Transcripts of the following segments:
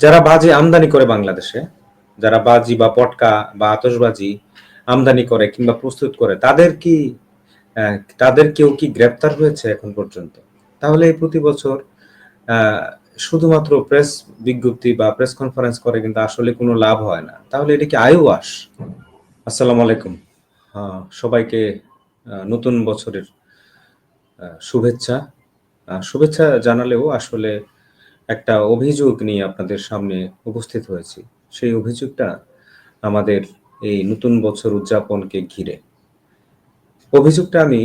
যারা বাজি আমদানি করে বাংলাদেশে যারা বাজি বা পটকা বা আতসবাজি আমদানি করে কিংবা প্রস্তুত করে তাদের কি তাদের কেউ কি গ্রেপ্তার হয়েছে এখন পর্যন্ত? তাহলে প্রতি বছর শুধুমাত্র প্রেস বিজ্ঞপ্তি বা প্রেস কনফারেন্স করে কিন্তু আসলে কোনো লাভ হয় না। তাহলে এটা কি আয়ুয়াস আসসালামু আলাইকুম। আহ, সবাইকে নতুন বছরের শুভেচ্ছা। শুভেচ্ছা জানালেও আসলে একটা অভিযোগ নিয়ে আপনাদের সামনে উপস্থিত হয়েছি। সেই অভিযোগটা আমাদের এই নতুন বছর উদযাপনকে ঘিরে। অভিযোগটা আমি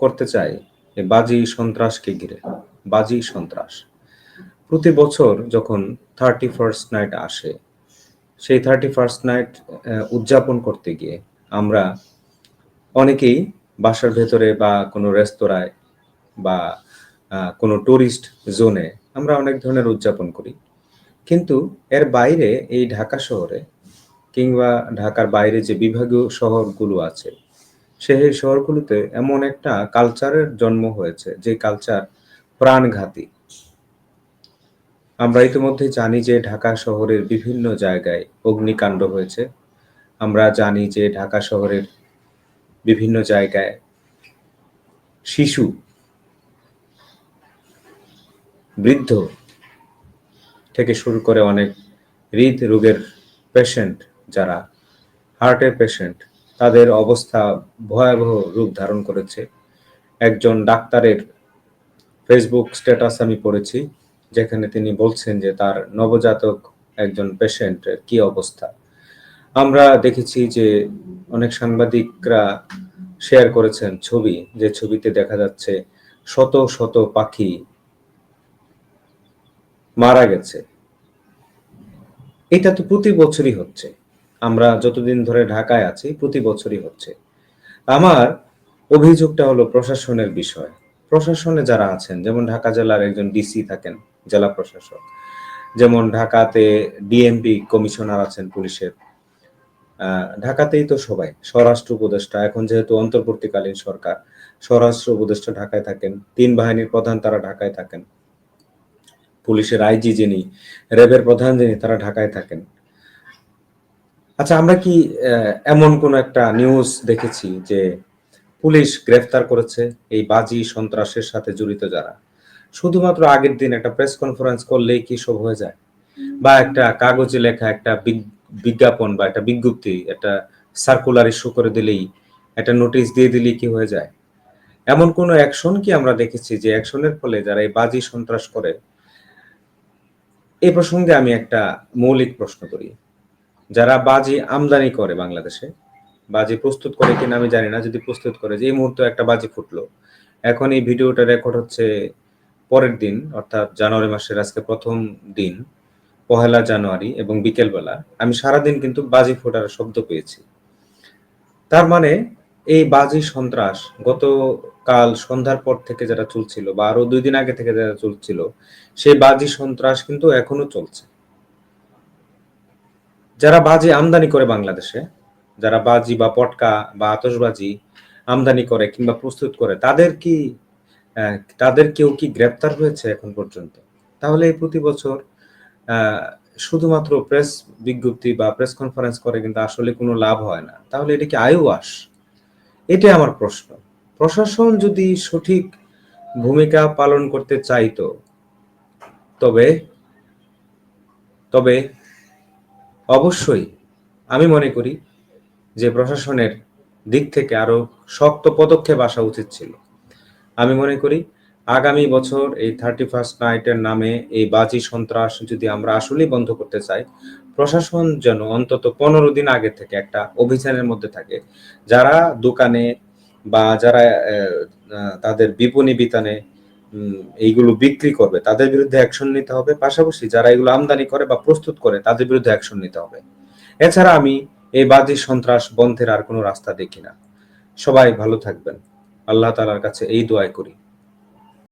করতে চাই বাজি সন্ত্রাসকে ঘিরে। বাজি সন্ত্রাস। প্রতি বছর যখন থার্টি ফার্স্ট নাইট আসে, সেই থার্টি ফার্স্ট নাইট উদযাপন করতে গিয়ে আমরা অনেকেই বাসার ভেতরে বা কোনো রেস্তোরাঁয় বা কোনো টুরিস্ট জোনে আমরা অনেক ধরনের উদযাপন করি। কিন্তু এর বাইরে এই ঢাকা শহরে কিংবা ঢাকার বাইরে যে বিভাগীয় শহরগুলো আছে, সেই শহরগুলোতে এমন একটা কালচারের জন্ম হয়েছে যে কালচার প্রাণঘাতী। আমরা ইতিমধ্যে জানি যে ঢাকা শহরের বিভিন্ন জায়গায় অগ্নিকাণ্ড হয়েছে। আমরা জানি যে ঢাকা শহরের বিভিন্ন জায়গায় শিশু বৃদ্ধ থেকে শুরু করে অনেক হৃদ রোগের পেশেন্ট যারা হার্টের পেশেন্ট তাদের অবস্থা ভয়াবহ রূপ ধারণ করেছে। একজন ডাক্তারের ফেসবুক স্ট্যাটাস আমি পড়েছি, যেখানে তিনি বলছেন যে তার নবজাতক একজন পেশেন্টের কি অবস্থা। আমরা দেখেছি যে অনেক সাংবাদিকরা শেয়ার করেছেন ছবি, যে ছবিতে দেখা যাচ্ছে শত শত পাখি মারা গেছে। এটা তো প্রতি বছরই হচ্ছে। আমরা যতদিন ধরে ঢাকায় আছি, প্রতি বছরই হচ্ছে। আমার অভিযোগটা হলো প্রশাসনের বিষয়। প্রশাসনে যারা আছেন, যেমন ঢাকা জেলার একজন ডিসি থাকেন, জেলা প্রশাসক, যেমন ঢাকাতে ডিএমপি কমিশনার আছেন পুলিশের ঢাকাতেই তো সবাই, স্বরাষ্ট্র উপদেষ্টা, এখন যেহেতু অন্তর্বর্তীকালীন সরকার, স্বরাষ্ট্র উপদেষ্টা ঢাকায় থাকেন, তিন বাহিনীর প্রধান তারা ঢাকায় থাকেন। পুলিশের আইজি যিনি, র্যাবের প্রধান যিনি, তারা ঢাকায় থাকেন। আচ্ছা আমরা কি এমন কোন একটা নিউজ দেখেছি যে পুলিশ গ্রেফতার করেছে এই বাজি সন্ত্রাসের সাথে জড়িত যারা? শুধুমাত্র আগের দিন একটা প্রেস কনফারেন্স করলেই কি সব হয়ে যায়? বা একটা কাগজে লেখা একটা বিজ্ঞাপন বা একটা বিজ্ঞপ্তি, একটা সার্কুলার ইস্যু করে দিলেই, একটা নোটিশ দিয়ে দিলেই কি হয়ে যায়? এমন কোনো অ্যাকশন কি আমরা দেখেছি যে অ্যাকশনের ফলে যারা এই বাজি সন্ত্রাস করে এই প্রসঙ্গে আমি একটা মৌলিক প্রশ্ন করি। যারা বাজি আমদানি করে বাংলাদেশে, বাজি প্রস্তুত করে কিনা আমি জানি না, যদি প্রস্তুত করে যে এই মুহূর্তে একটা বাজি ফুটলো। এখন এই ভিডিওটা রেকর্ড হচ্ছে পরের দিন, অর্থাৎ জানুয়ারি মাসের আজকে প্রথম দিন, পহেলা জানুয়ারি এবং বিকেলবেলা। আমি সারাদিন কিন্তু বাজি ফোটার শব্দ পেয়েছি। তার মানে এই বাজি সন্ত্রাস গতকাল সন্ধ্যার পর থেকে যারা চলছিল, বা আরও দুই দিন আগে থেকে যারা চলছিল, সেই বাজি সন্ত্রাস কিন্তু এখনও চলছে। যারা বাজি আমদানি করে বাংলাদেশে, যারা বাজি বা পটকা বা আতসবাজি আমদানি করে কিংবা প্রস্তুত করে, তাদের কি তাদের কেউ কি গ্রেপ্তার হয়েছে এখন পর্যন্ত? তাহলে এই প্রতি বছর শুধুমাত্র প্রেস বিজ্ঞপ্তি বা প্রেস কনফারেন্স করে কিন্তু আসলে কোনো লাভ হয় না। তাহলে এটা কি আয়ুয়াস এটাই আমার প্রশ্ন। প্রশাসন যদি সঠিক ভূমিকা পালন করতে চাইতো, তবে তবে অবশ্যই আমি মনে করি যে প্রশাসনের দিক থেকে আরও শক্ত পদক্ষেপ আসা উচিত ছিল। আমি মনে করি আগামী বছর এই থার্টি ফার্স্ট নাইটের নামে এই বাজি সন্ত্রাস যদি আমরা আসলেই বন্ধ করতে চাই, প্রশাসন যেন অন্তত পনেরো দিন আগে থেকে একটা অভিযানের মধ্যে থাকে, যারা দোকানে বা যারা তাদের বিপণী বিতানে এইগুলো বিক্রি করবে, তাদের বিরুদ্ধে অ্যাকশন নিতে হবে। পাশাপাশি যারা এগুলো আমদানি করে বা প্রস্তুত করে, তাদের বিরুদ্ধে অ্যাকশন নিতে হবে। এছাড়া আমি এই বাজি সন্ত্রাস বন্ধের আর কোনো রাস্তা দেখি না। সবাই ভালো থাকবেন। আল্লাহ তালার কাছে এই দোয়াই করি।